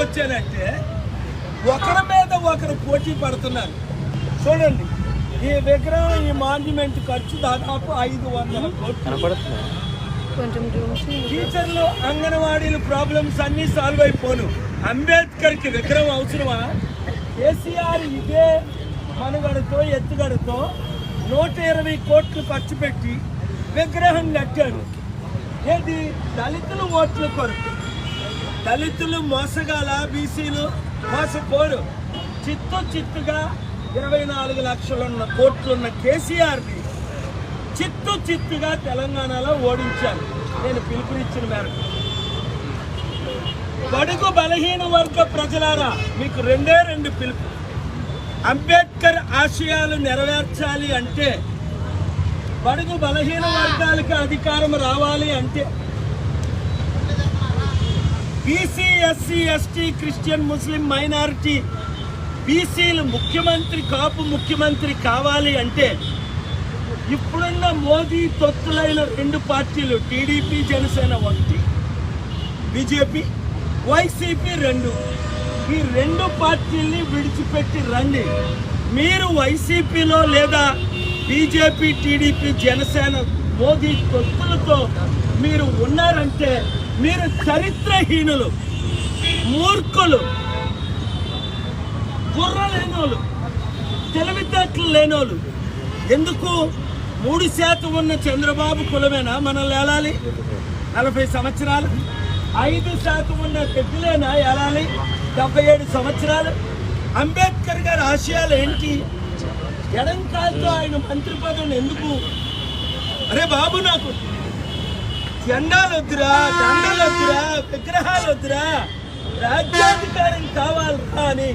వచ్చానంటే ఒకరి మీద ఒకరు పోటీ పడుతున్నారు. చూడండి ఈ విగ్రహం ఈ మాన్యుమెంట్ ఖర్చు దాదాపు ఐదు వందల కోట్లు. టీచర్లు అంగన్వాడీలు ప్రాబ్లమ్స్ అన్నీ సాల్వ్ అయిపోను. అంబేద్కర్కి విగ్రహం అవసరమా? కేసీఆర్ ఇదే మనుగడతో ఎత్తుగడతో నూట ఇరవై కోట్లు ఖర్చు పెట్టి విగ్రహం కట్టాడు ఏది? దళితులు ఓట్ల కొరకు. దళితులు మోసగాల బీసీలు మోసపోరు. చిత్తు చిత్తుగా ఇరవై నాలుగు లక్షలున్న కోట్లున్న కేసీఆర్ని చిత్తు చిత్తుగా తెలంగాణలో ఓడించాను నేను పిలుపునిచ్చిన మేరకు. బడుగు బలహీన వర్గ ప్రజలారా మీకు రెండే రెండు పిలుపు. అంబేద్కర్ ఆశయాలు నెరవేర్చాలి అంటే బడుగు బలహీన వర్గాలకు అధికారం రావాలి అంటే BC SC ST Christian Muslim minority బీసీలు ముఖ్యమంత్రి కాపు ముఖ్యమంత్రి కావాలి అంటే ఇప్పుడున్న మోదీ తొత్తులైన రెండు పార్టీలు టీడీపీ జనసేన ఒకటి బీజేపీ వైసీపీ రెండు. ఈ రెండు పార్టీల్ని విడిచిపెట్టి రండి. మీరు వైసీపీలో లేదా బీజేపీ టీడీపీ జనసేన మోదీ తొత్తులతో మీరు ఉన్నారంటే మీరు చరిత్రహీనులు మూర్ఖులు బుర్ర లేనోళ్ళు తెలివితేటలు లేనోళ్ళు. ఎందుకు? మూడు శాతం ఉన్న చంద్రబాబు కులమేనా మనం ఏలాలి? నలభై సంవత్సరాలు. ఐదు శాతం ఉన్న పెద్దలేనా ఏలాలి? డెబ్బై ఏడు సంవత్సరాలు. అంబేద్కర్ గారి ఆశయాలు ఏంటి? ఎడంకాలతో ఆయన మంత్రి పదవిని ఎందుకు? అరే బాబు నాకు జెండాలు వద్దురా జెండాలు వద్దురా విగ్రహాలు వద్దురా రాజ్యాధికారం కావాలరా అని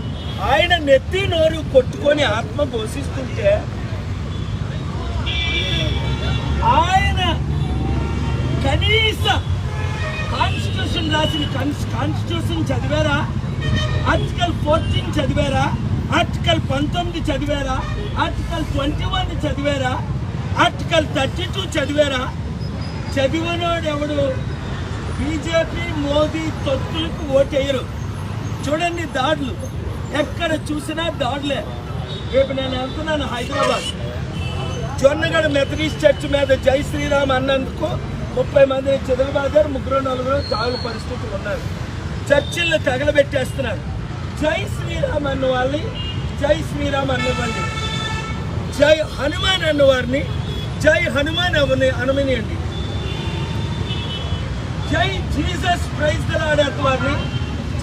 ఆయన నెత్తి నోరు కొట్టుకొని ఆత్మ పోషిస్తుంటే ఆయన కనీస కాన్స్టిట్యూషన్ రాసిన కాన్స్టిట్యూషన్ చదివారా? ఆర్టికల్ ఫోర్టీన్ చదివారా? ఆర్టికల్ పంతొమ్మిది చదివారా? ఆర్టికల్ ట్వంటీ వన్ చదివారా? ఆర్టికల్ థర్టీ టూ చదివారా? చదివినోడు ఎవడు బీజేపీ మోదీ తొత్తులకు ఓటేయరు. చూడండి దాడులు. ఎక్కడ చూసినా దాడులే. రేపు నేను వెళ్తున్నాను హైదరాబాద్. జొన్నగడ మెథడిస్ట్ చర్చ్ మీద జై శ్రీరామ్ అన్నందుకు ముప్పై మంది చెదలబాదారు ముగ్గురు నలుగురు చాలు పరిస్థితులు ఉన్నారు చర్చిల్లో తగలబెట్టేస్తున్నారు. జై శ్రీరామ్ అన్న వాళ్ళని జై శ్రీరామ్ అన్నవ్వండి జై హనుమాన్ అన్నవారిని జై హనుమాన్ అవని అనమనియండి జై జీసస్ ప్రైజ్ దలాడ్ అన్న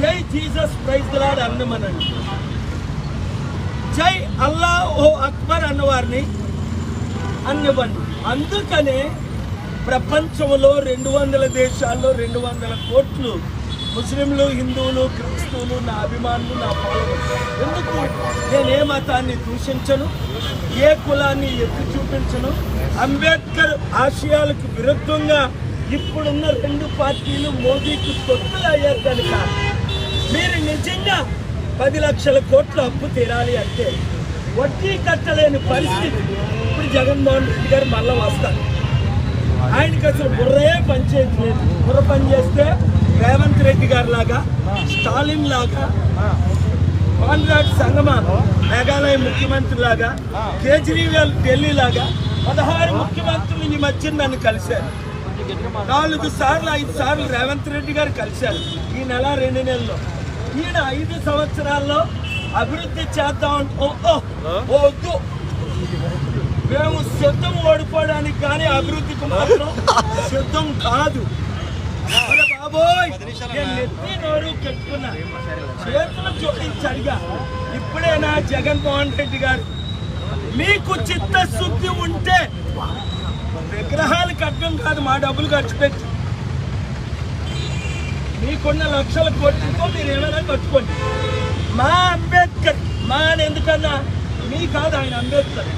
జై జీసస్ ప్రైజ్ దలాడ్ అన్నమనండి జై అల్లా ఓ అక్బర్ అన్నవారిని అన్నివ్వండి అందుకనే ప్రపంచంలో రెండు వందల దేశాల్లో రెండు వందల కోట్లు ముస్లింలు హిందువులు క్రిస్తువులు నా అభిమానులు నా ఫాలోవర్స్ ఎందుకు? నేను ఏ మతాన్ని దూషించను? ఏ కులాన్ని ఎత్తి చూపించను? అంబేద్కర్ ఆశయాలకు విరుద్ధంగా ఇప్పుడున్న రెండు పార్టీలు మోదీకి తొత్తులు అయ్యారు కనుక మీరు నిజంగా పది లక్షల కోట్ల అప్పు తీరాలి అంటే వడ్డీ కట్టలేని పరిస్థితి. ఇప్పుడు జగన్మోహన్ రెడ్డి గారు మళ్ళీ వస్తారు. ఆయనకి అసలు బుర్రే పనిచేయదు లేదు బుర్ర పని చేస్తే రేవంత్ రెడ్డి గారి లాగా స్టాలిన్ లాగా కాన్రాడ్ సంగమ మేఘాలయ ముఖ్యమంత్రి లాగా కేజ్రీవాల్ ఢిల్లీ లాగా పదహారు ముఖ్యమంత్రులు ఈ మధ్య నన్ను కలిశారు. నాలుగు సార్లు ఐదు సార్లు రేవంత్ రెడ్డి గారు కలిశారు ఈ నెల రెండు నెలల్లో. ఈయన ఐదు సంవత్సరాల్లో అభివృద్ధి చేద్దాం వద్దు. మేము సిద్ధం ఓడిపోవడానికి కానీ అభివృద్ధికి మాత్రం సిద్ధం కాదు. బాబోయ్ నేను నెత్తి నోరు పెట్టుకున్నా. చేతులు ఇప్పుడేనా జగన్మోహన్ రెడ్డి గారు? మీకు చిత్తశుద్ధి ఉంటే విగ్రహాలు కట్టడం కాదు మా డబ్బులు ఖర్చు పెట్టి. మీకున్న లక్షల కోట్లతో మీరు ఏమైనా కట్టుకోండి. మా అంబేద్కర్ మా అని ఎందుకన్నా? మీ కాదు ఆయన అంబేద్కర్.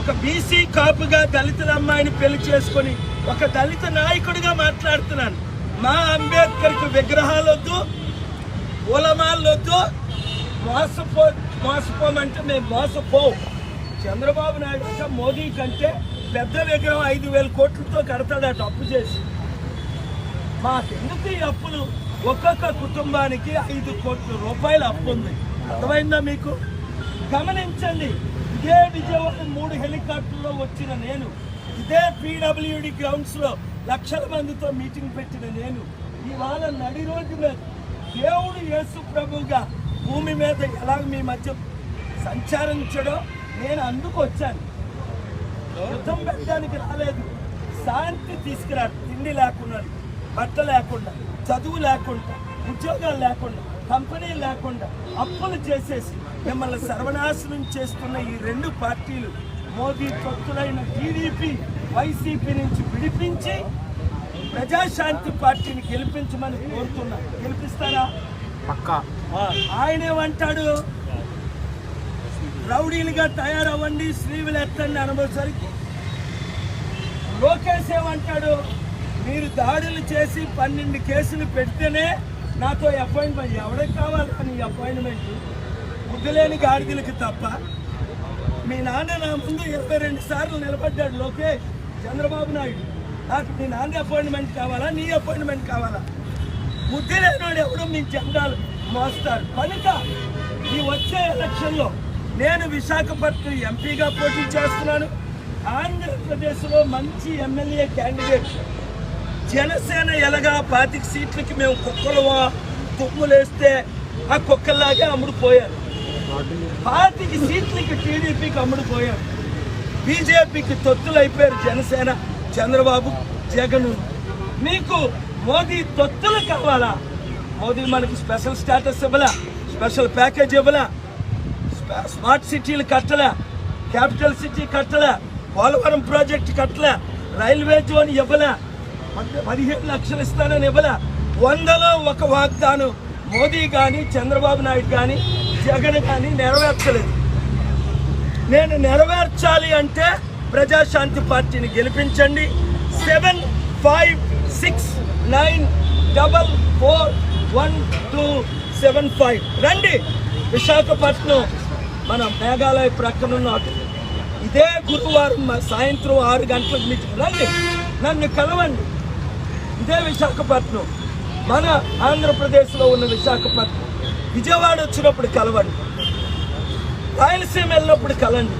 ఒక బీసీ కాపుగా దళితుల అమ్మాయిని పెళ్ళి చేసుకొని ఒక దళిత నాయకుడిగా మాట్లాడుతున్నాను. మా అంబేద్కర్కి విగ్రహాలు వద్దు ఉలమాలు వద్దు మోసపో మోసపోమంటే మేము మోసపోవు చంద్రబాబు నాయుడు అంటే మోదీ కంటే పెద్ద విగ్రహం ఐదు వేల కోట్లతో కడతాడు అటు అప్పు చేసి. మాకెందుకు ఈ అప్పులు? ఒక్కొక్క కుటుంబానికి ఐదు కోట్ల రూపాయలు అప్పు ఉంది. అర్థమైందా మీకు? గమనించండి ఇదే విజయవాడ మూడు హెలికాప్టర్లో వచ్చిన నేను ఇదే పీడబ్ల్యూడి గ్రౌండ్స్లో లక్షల మందితో మీటింగ్ పెట్టిన నేను ఇవాళ నడి రోడ్డు మీద దేవుడు యేసు ప్రభువుగా భూమి మీద ఎలా మీ మధ్య సంచారించడో నేను అందుకు వచ్చాను. యుద్ధం పెట్టడానికి రాలేదు. శాంతి తీసుకురా తిండి లేకుండా బట్ట లేకుండా చదువు లేకుండా ఉద్యోగాలు లేకుండా కంపెనీ లేకుండా అప్పులు చేసేసి మిమ్మల్ని సర్వనాశనం చేస్తున్న ఈ రెండు పార్టీలు మోదీ తొత్తులైన టీడీపీ వైసీపీ నుంచి విడిపించి ప్రజాశాంతి పార్టీని గెలిపించమని కోరుతున్నా. గెలిపిస్తారా? పక్కా. ఆయన ఏమంటాడు రౌడీలుగా తయారవ్వండి. శ్రీవులు ఎత్తండి అనబోసరికి. లోకేష్ ఏమంటాడు? మీరు దాడులు చేసి పన్నెండు కేసులు పెడితేనే నాతో అపాయింట్మెంట్ ఎవరికి కావాలి? కానీ అపాయింట్మెంట్. బుద్ధులేని గాడిదలకి తప్ప. మీ నాన్న నా ముందు ఇరవై రెండు సార్లు నిలబడ్డాడు లోకేష్ చంద్రబాబు నాయుడు. నాకు మీ నాన్న అపాయింట్మెంట్ కావాలా? నీ అపాయింట్మెంట్ కావాలా? బుద్ధి లేనివాడు ఎవడో మీ జెండాలు మోస్తారు. కనుక ఈ వచ్చే ఎలక్షన్లో నేను విశాఖపట్నం ఎంపీగా పోటీ చేస్తున్నాను. ఆంధ్రప్రదేశ్లో మంచి ఎమ్మెల్యే క్యాండిడేట్ జనసేన ఎలాగా పాతిక సీట్లకి మేము కుక్కలు తుమ్ములేస్తే ఆ కుక్కల్లాగే అమ్ముడుపోయారు. పాతిక సీట్లకి టీడీపీకి అమ్ముడుపోయారు. బీజేపీకి తొత్తులు అయిపోయారు జనసేన చంద్రబాబు జగన్. మీకు మోదీ తొత్తులు కావాలా? మోదీ మనకి స్పెషల్ స్టేటస్ ఇవ్వలా? స్పెషల్ ప్యాకేజ్ ఇవ్వలా? స్మార్ట్ సిటీలు కట్టలే క్యాపిటల్ సిటీ కట్టలే పోలవరం ప్రాజెక్ట్ కట్టలే రైల్వే జోన్ ఇవ్వలే పది- పదిహేను లక్షలు ఇస్తానని ఇవ్వలే వందలో ఒక వాగ్దానం. మోదీ కానీ చంద్రబాబు నాయుడు కానీ జగన్ కానీ నెరవేర్చలేదు. నేను నెరవేర్చాలి అంటే ప్రజాశాంతి పార్టీని గెలిపించండి. Seven five six nine double four one two seven five. రండి విశాఖపట్నం. మన మేఘాలయ ప్రక్కన ఉన్న. ఇదే గురువారం సాయంత్రం ఆరు గంటలకు మీకు రండి. నన్ను కలవండి. ఇదే విశాఖపట్నం. మన ఆంధ్రప్రదేశ్లో ఉన్న విశాఖపట్నం. విజయవాడ వచ్చినప్పుడు కలవండి. రాయలసీమ వెళ్ళినప్పుడు కలండి.